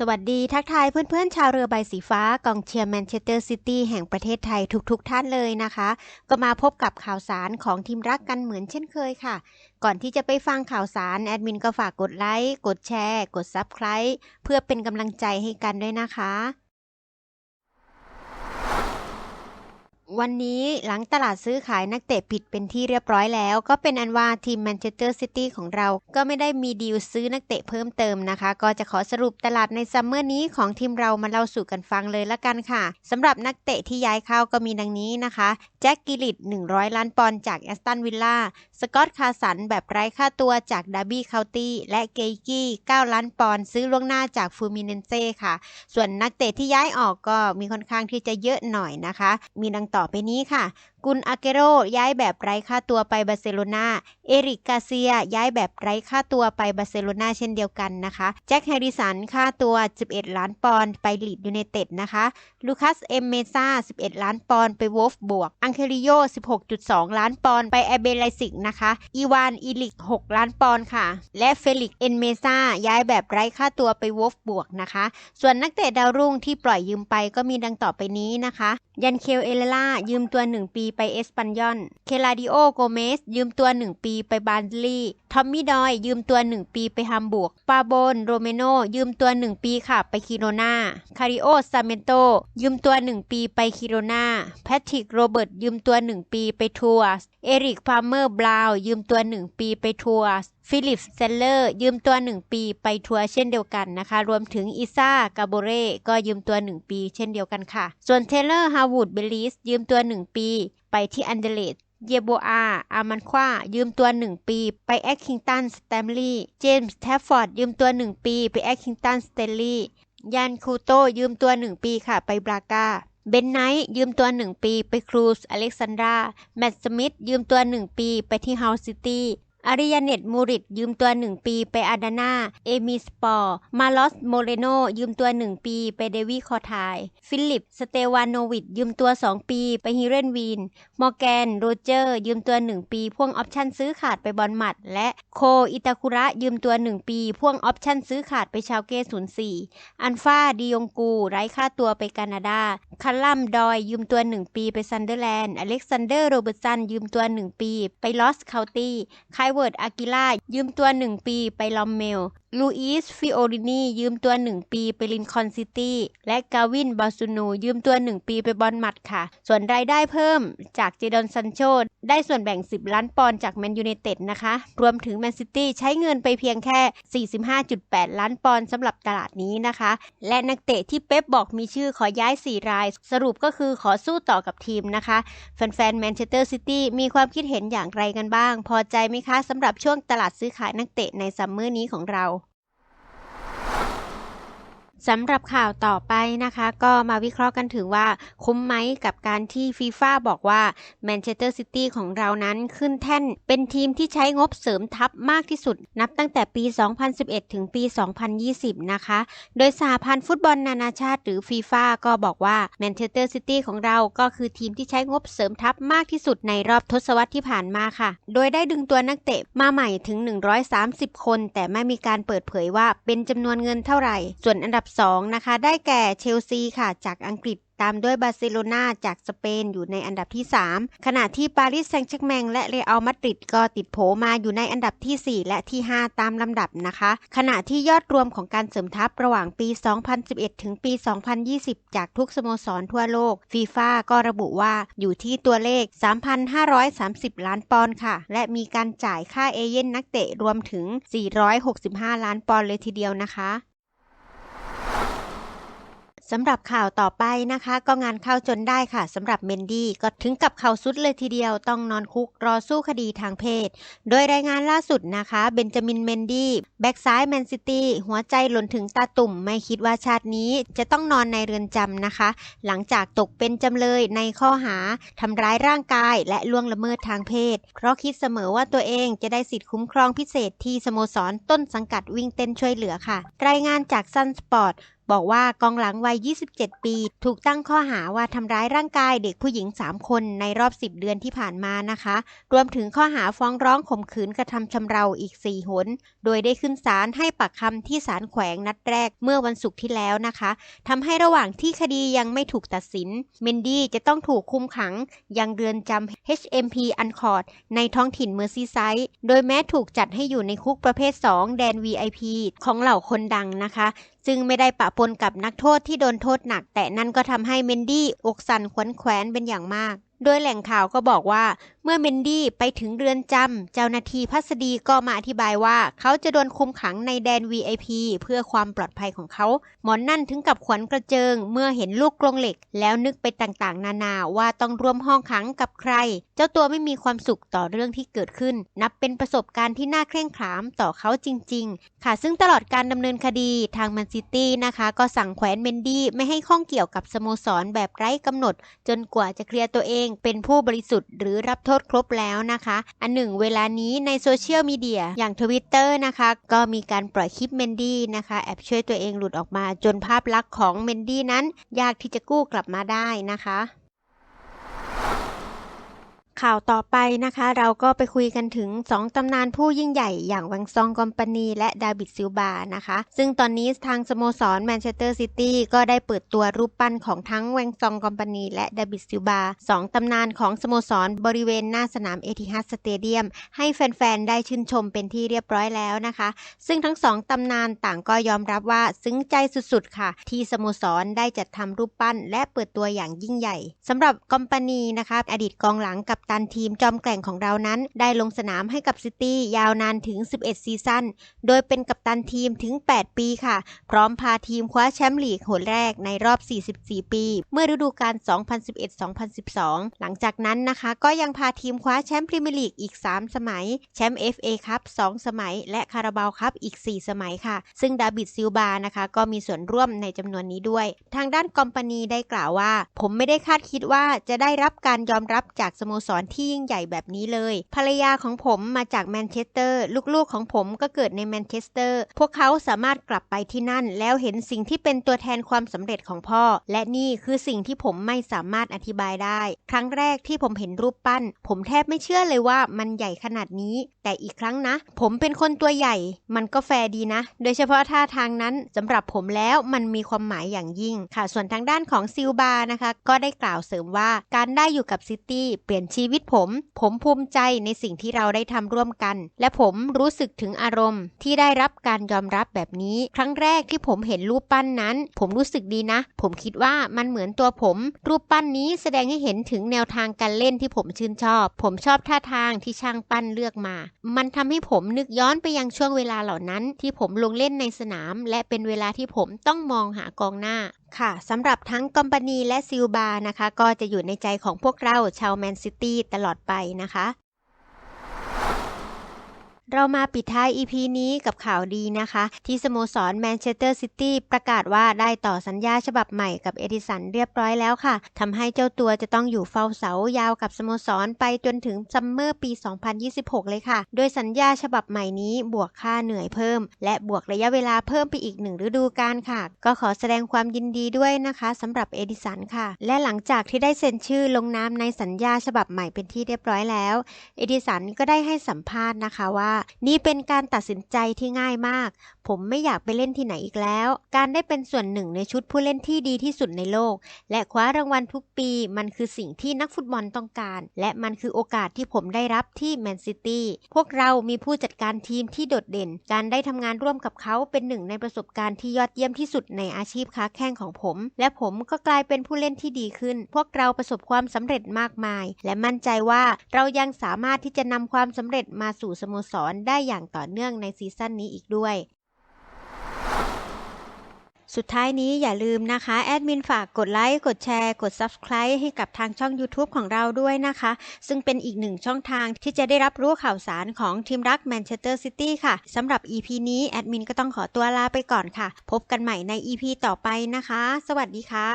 สวัสดีทักทายเพื่อนๆ ชาวเรือใบสีฟ้ากองเชียร์แมนเชสเตอร์ซิตี้แห่งประเทศไทยทุกๆทท่านเลยนะคะ ก็มาพบกับข่าวสารของทีมรักกันเหมือนเช่นเคยค่ะ ก่อนที่จะไปฟังข่าวสาร แอดมินก็ฝากกดไลค์ กดแชร์ กด Subscribe เพื่อเป็นกำลังใจให้กันด้วยนะคะ วันนี้หลังตลาดซื้อขายนักเตะปิดเป็นที่เรียบร้อยแล้ว ก็เป็นอันว่าทีมแมนเชสเตอร์ซิตี้ของเรา ก็ไม่ได้มีดีลซื้อนักเตะเพิ่มเติมนะคะ ก็จะขอสรุปตลาดในซัมเมอร์นี้ของทีมเรามาเล่าสู่กันฟังเลยละกันค่ะสำหรับนักเตะที่ย้ายเข้าก็มีดังนี้นะคะแจ็คกิลิต100 ล้านปอนด์จากแอสตันวิลล่าสกอตคาสันแบบไร้ค่าตัวจากดาร์บี้เคานตี้และเกย์กี้9ล้านปอนด์ซื้อล่วงหน้าจากฟูมิเนเซ่ค่ะ ส่วนนักเตะที่ย้ายออกก็มีค่อนข้างที่จะเยอะหน่อยนะคะ มีดังต่อ่อไปนี้ค่ะ กุนอาเกโรย้ายแบบไร้ค่าตัวไปบาร์เซโลนา เอริกกาเซียย้ายแบบไร้ค่าตัวไปบาร์เซโลนาเช่นเดียวกันนะคะ แจ็คแฮร์ริสันค่าตัว 11 ล้านปอนด์ไปลีดยูไนเต็ดนะคะ ลูคัส เอมเมซ่า 11 ล้านปอนด์ไปวอฟบวก อังเคริโย 16.2 ล้านปอนด์ไปแอเบไลซิกนะคะ อีวาน อีลิก 6 ล้านปอนด์ค่ะ และเฟลิก เอนเมซ่าย้ายแบบไร้ค่าตัวไปวอฟบวกนะคะ ส่วนนักเตะดาวรุ่งที่ปล่อยยืมไปก็มีดังต่อไปนี้นะคะ ยันเคลเอเลล่ายืมตัว 1 ปีไปเอสปันยอน เคลาดิโอโกเมส ยืมตัว 1 ปีไปบานลีทอมมี่ดอย ยืมตัว 1 ปีไปฮัมบูร์ก ปาโบน โรเมโน ยืมตัว 1 ปีค่ะ ไปคิโรนาคาริโอซาเมนโต ยืมตัว 1 ปีไปคิโรนาแพทริกโรเบิร์ตยืมตัว 1 ปีไปทัวร์ เอริกพาร์เมอร์บราวยืมตัว 1 ปีไปทัวร์ฟิลิปเซลเลอร์ยืมตัว 1 ปีไปทัวร์เช่นเดียวกันนะคะ รวมถึงอิซ่ากาโบเร่ก็ยืมตัว 1 ปีเช่นเดียวกันค่ะ ส่วนเทเลอร์ฮาวูดเบลิสยืมตัว 1 ปี ไปที่อันเดเลตเยโบอา อามันควายืมตัว 1 ปี ไปแอคคิงตัน สแตมลีย์ เจมส์แทฟฟอร์ด ยืมตัว 1 ปี ไปแอคคิงตัน สเตลลี่ยันคูโตยืมตัว 1 ปีค่ะ ไปบรากา เบนไนท์ยืมตัว 1 ปีไปครูสอเล็กซานดรา แมตต์ สมิธยืมตัว 1 ปีไปที่เฮาซิตี้ อาริยาเนตมูริตยืมตัว 1 ปีไปอาดานาเอมิสปอร์ มาลอสโมเรโนยืมตัว 1 ปีไปเดวีคอทาย ฟิลิป สเตวานโนวิดยืมตัว 2 ปีไปฮิเรนวีน มอร์แกน โรเจอร์ ยืมตัว 1 ปีพ่วงออปชั่นซื้อขาดไปบอลหมัด และโคอิตาคุระยืมตัว 1 ปีพ่วงออปชั่นซื้อขาดไปชาวเก้04อันฟาดิยงกู ไร้ค่าตัวไปแคนาดา คัลลัมดอยยืมตัว 1 ปีไปซันเดอร์แลนด์ อเล็กซานเดอร์โรเบิร์ตสันยืมตัว 1 ปี ไปลอสเคาน์ตี้ไคเวิร์ดอากิล่ายืมตัว 1 ปีไปลอมเมลลูอิส ฟิโอรินียืมตัว 1 ปีไปลินคอนซิตี้ และกาวิน บาซูนู ยืมตัว 1 ปีไปบอลมัดค่ะ ส่วนรายได้เพิ่มจากเจดอนซันโชได้ส่วนแบ่ง 10 ล้านปอนด์จากแมนยูไนเต็ดนะคะ รวมถึงแมนซิตี้ใช้เงินไปเพียงแค่ 45.8 ล้านปอนด์สำหรับตลาดนี้นะคะ และนักเตะที่เป๊ปบอกมีชื่อขอย้าย 4 ราย สรุปก็คือขอสู้ต่อกับทีมนะคะ แฟนๆแมนเชสเตอร์ซิตี้มีความคิดเห็นอย่างไรกันบ้าง พอใจไหมคะสำหรับช่วงตลาดซื้อขายนักเตะในซัมเมอร์นี้ของเรา สำหรับข่าวต่อไปนะคะ ก็มาวิเคราะห์กันถึงว่าคุ้มไหมกับการที่ฟีฟ่าบอกว่าแมนเชสเตอร์ซิตี้ของเรานั้นขึ้นแท่น เป็นทีมที่ใช้งบเสริมทัพมากที่สุด นับตั้งแต่ปี 2011 ถึงปี 2020 นะคะ โดยสหพันธ์ฟุตบอลนานาชาติหรือฟีฟ่าก็บอกว่าแมนเชสเตอร์ซิตี้ของเราก็คือทีมที่ใช้งบเสริมทัพมากที่สุดในรอบทศวรรษที่ผ่านมาค่ะ โดยได้ดึงตัวนักเตะมาใหม่ถึง 130 คน แต่ไม่มีการเปิดเผยว่าเป็นจำนวนเงินเท่าไหร่ ส่วนอันดับ2 นะคะ ได้แก่เชลซีค่ะ จากอังกฤษตามด้วยบาร์เซโลนาจากสเปนอยู่ในอันดับที่ 3 ขณะที่ปารีสแซงต์แชร์กแมงและเรอัลมาดริดก็ติดโผมาอยู่ในอันดับที่ 4 และที่ 5 ตามลำดับนะคะ ขณะที่ยอดรวมของการเสริมทัพระหว่างปี 2011 ถึงปี 2020 จากทุกสโมสรทั่วโลกฟีฟ่าก็ระบุว่าอยู่ที่ตัวเลข 3,530 ล้านปอนด์ค่ะ และมีการจ่ายค่าเอเย่นนักเตะรวมถึง 465 ล้านปอนด์เลยทีเดียวนะคะ สำหรับข่าวต่อไปนะคะ ก็งานเข้าจนได้ค่ะสำหรับเมนดี้ก็ถึงกับเข่าสุดเลยทีเดียวต้องนอนคุกรอสู้คดีทางเพศ โดยรายงานล่าสุดนะคะเบนจามินเมนดี้แบ็กซ้ายแมนซิตี้หัวใจหล่นถึงตาตุ่ม ไม่คิดว่าชาตินี้จะต้องนอนในเรือนจำนะคะ หลังจากตกเป็นจำเลยในข้อหาทำร้ายร่างกายและล่วงละเมิดทางเพศ เพราะคิดเสมอว่าตัวเองจะได้สิทธิคุ้มครองพิเศษที่สโมสรต้นสังกัดวิ่งเต้นช่วยเหลือค่ะ รายงานจากซันสปอร์ต บอกว่ากองหลังวัย 27 ปี ถูกตั้งข้อหาว่าทำร้ายร่างกายเด็กผู้หญิง 3 คนในรอบ 10 เดือนที่ผ่านมานะคะ รวมถึงข้อหาฟ้องร้องข่มขืนกระทำชำเราอีก 4 หน โดยได้ขึ้นศาลให้ปากคำที่ศาลแขวงนัดแรกเมื่อวันศุกร์ที่แล้วนะคะทำให้ระหว่างที่คดียังไม่ถูกตัดสิน เมนดี้จะต้องถูกคุมขังยังเรือนจำ HMP อันคอร์ดในท้องถิ่นเมอร์ซีไซด์โดยแม้ถูกจัดให้อยู่ในคุกประเภท 2 แดน VIP ของเหล่าคนดังนะคะ ซึ่งไม่ได้ปะปนกับนักโทษที่โดนโทษหนัก แต่นั่นก็ทำให้เมนดี้อกสั่นขวนแขวนเป็นอย่างมาก โดยแหล่งข่าวก็บอกว่า เมื่อเมนดี้ไปถึงเรือนจำเจ้าหน้าที่พัสดีก็มาอธิบายว่า เขาจะโดนคุมขังในแดน VIP เพื่อความปลอดภัยของเขา หมอนนั่นถึงกับขวัญกระเจิง เมื่อเห็นลูกกรงเหล็ก แล้วนึกไปต่างๆ นานาว่าต้องร่วมห้องขังกับใคร เจ้าตัวไม่มีความสุขต่อเรื่องที่เกิดขึ้น นับเป็นประสบการณ์ที่น่าเคร่งขามต่อเขาจริง ๆ ค่ะซึ่งตลอดการดำเนินคดีทางแมนซิตี้นะคะก็สั่งแขวนเมนดี้ไม่ให้ข้องเกี่ยวกับสโมสรแบบไร้กำหนด จนกว่าจะเคลียร์ตัวเองเป็นผู้บริสุทธิ์หรือรับโทษครบแล้วนะคะ อันหนึ่งเวลานี้ในโซเชียลมีเดียอย่างทวิตเตอร์นะคะ ก็มีการปล่อยคลิปเมนดี้นะคะแอบช่วยตัวเองหลุดออกมาจนภาพลักษณ์ของเมนดี้นั้น ยากที่จะกู้กลับมาได้นะคะ ข่าวต่อไปนะคะ เราก็ไปคุยกันถึง 2ตำนานผู้ยิ่งใหญ่อย่างวังซองกอมปานีและดาบิดซิลบานะคะ ซึ่งตอนนี้ทางสโมสรแมนเชสเตอร์ซิตี้ก็ได้เปิดตัวรูปปั้นของทั้งแวงซองกอมปานีและดาบิดซิลบาสองตำนานของสโมสรบริเวณหน้าสนามเอทิฮัดสเตเดียมให้แฟน ๆ ได้ชื่นชมเป็นที่เรียบร้อยแล้วนะคะ ซึ่งทั้งสองตำนานต่างก็ยอมรับว่าซึ้งใจสุดๆค่ะ ที่สโมสรได้จัดทำรูปปั้น และเปิดตัวอย่างยิ่งใหญ่สำหรับกอมปานีนะคะอดีตกองหลังกับตันทีมจอมแกร่งของเรานั้น ได้ลงสนามให้กับซิตี้ยาวนานถึง 11 ซีซั่น โดยเป็นกัปตันทีมถึง 8 ปีค่ะ พร้อมพาทีมคว้าแชมป์ลีกหนแรกในรอบ 44 ปี เมื่อฤดูกาล 2011-2012 หลังจากนั้นนะคะ ก็ยังพาทีมคว้าแชมป์พรีเมียร์ลีกอีก 3 สมัย แชมป์ FA คัพ2สมัย และคาราบาวคัพอีก 4 สมัยค่ะ ซึ่งดาบิดซิลบานะคะ ก็มีส่วนร่วมในจำนวนนี้ด้วย ทางด้านกอมปานีได้กล่าวว่า ผมไม่ได้คาดคิดว่าจะได้รับการยอมรับจากสโมสรที่ยิ่งใหญ่แบบนี้เลย ภรรยาของผมมาจากแมนเชสเตอร์ ลูกๆของผมก็เกิดในแมนเชสเตอร์ พวกเขาสามารถกลับไปที่นั่น แล้วเห็นสิ่งที่เป็นตัวแทนความสำเร็จของพ่อ และนี่คือสิ่งที่ผมไม่สามารถอธิบายได้ ครั้งแรกที่ผมเห็นรูปปั้น ผมแทบไม่เชื่อเลยว่ามันใหญ่ขนาดนี้ แต่อีกครั้งนะ ผมเป็นคนตัวใหญ่ มันก็แฟร์ดีนะ โดยเฉพาะท่าทางนั้นสำหรับผมแล้วมันมีความหมายอย่างยิ่งค่ะ ส่วนทางด้านของซิลบานะคะ ก็ได้กล่าวเสริมว่าการได้อยู่กับซิตี้เปลี่ยนชีวิตผม ผมภูมิใจในสิ่งที่เราได้ทำร่วมกัน และผมรู้สึกถึงอารมณ์ ที่ได้รับการยอมรับแบบนี้ ครั้งแรกที่ผมเห็นรูปปั้นนั้น ผมรู้สึกดีนะ ผมคิดว่ามันเหมือนตัวผม รูปปั้นนี้แสดงให้เห็นถึงแนวทางการเล่นที่ผมชื่นชอบ ผมชอบท่าทางที่ช่างปั้นเลือกมา มันทำให้ผมนึกย้อนไปยังช่วงเวลาเหล่านั้น ที่ผมลงเล่นในสนาม และเป็นเวลาที่ผมต้องมองหากองหน้าค่ะสำหรับทั้งกอมปานีและซิลบานะคะ ก็จะอยู่ในใจของพวกเราชาวแมนซิตี้ตลอดไปนะคะ เรามาปิดท้าย EP นี้กับข่าวดีนะคะ ที่สโมสรแมนเชสเตอร์ซิตี้ประกาศว่าได้ต่อสัญญาฉบับใหม่กับเอดิสันเรียบร้อยแล้วค่ะทำให้เจ้าตัวจะต้องอยู่เฝ้าเสายาวกับสโมสรไปจนถึงซัมเมอร์ปี 2026 เลยค่ะ โดยสัญญาฉบับใหม่นี้บวกค่าเหนื่อยเพิ่ม และบวกระยะเวลาเพิ่มไปอีกหนึ่งฤดูกาลค่ะ ก็ขอแสดงความยินดีด้วยนะคะสำหรับเอดิสันค่ะ และหลังจากที่ได้เซ็นชื่อลงนามในสัญญาฉบับใหม่เป็นที่เรียบร้อยแล้ว เอดิสันก็ได้ให้สัมภาษณ์นะคะว่านี่เป็นการตัดสินใจที่ง่ายมาก ผมไม่อยากไปเล่นที่ไหนอีกแล้ว การได้เป็นส่วนหนึ่งในชุดผู้เล่นที่ดีที่สุดในโลก และคว้ารางวัลทุกปีมันคือสิ่งที่นักฟุตบอลต้องการ และมันคือโอกาสที่ผมได้รับที่แมนซิตี้พวกเรามีผู้จัดการทีมที่โดดเด่น การได้ทำงานร่วมกับเขาเป็นหนึ่งในประสบการณ์ที่ยอดเยี่ยมที่สุดในอาชีพค้าแข่งของผม และผมก็กลายเป็นผู้เล่นที่ดีขึ้น พวกเราประสบความสำเร็จมากมาย และมั่นใจว่าเรายังสามารถที่จะนำความสำเร็จมาสู่สโมสรได้อย่างต่อเนื่องในซีซั่นนี้อีกด้วย สุดท้ายนี้อย่าลืมนะคะ แอดมินฝากกดไลค์ กดแชร์ กด Subscribe ให้กับทางช่อง YouTube ของเราด้วยนะคะ ซึ่งเป็นอีกหนึ่งช่องทางที่จะได้รับรู้ข่าวสารของทีมรักแมนเชสเตอร์ซิตี้ค่ะสำหรับ EP นี้แอดมินก็ต้องขอตัวลาไปก่อนค่ะ พบกันใหม่ใน EP ต่อไปนะคะ สวัสดีค่ะ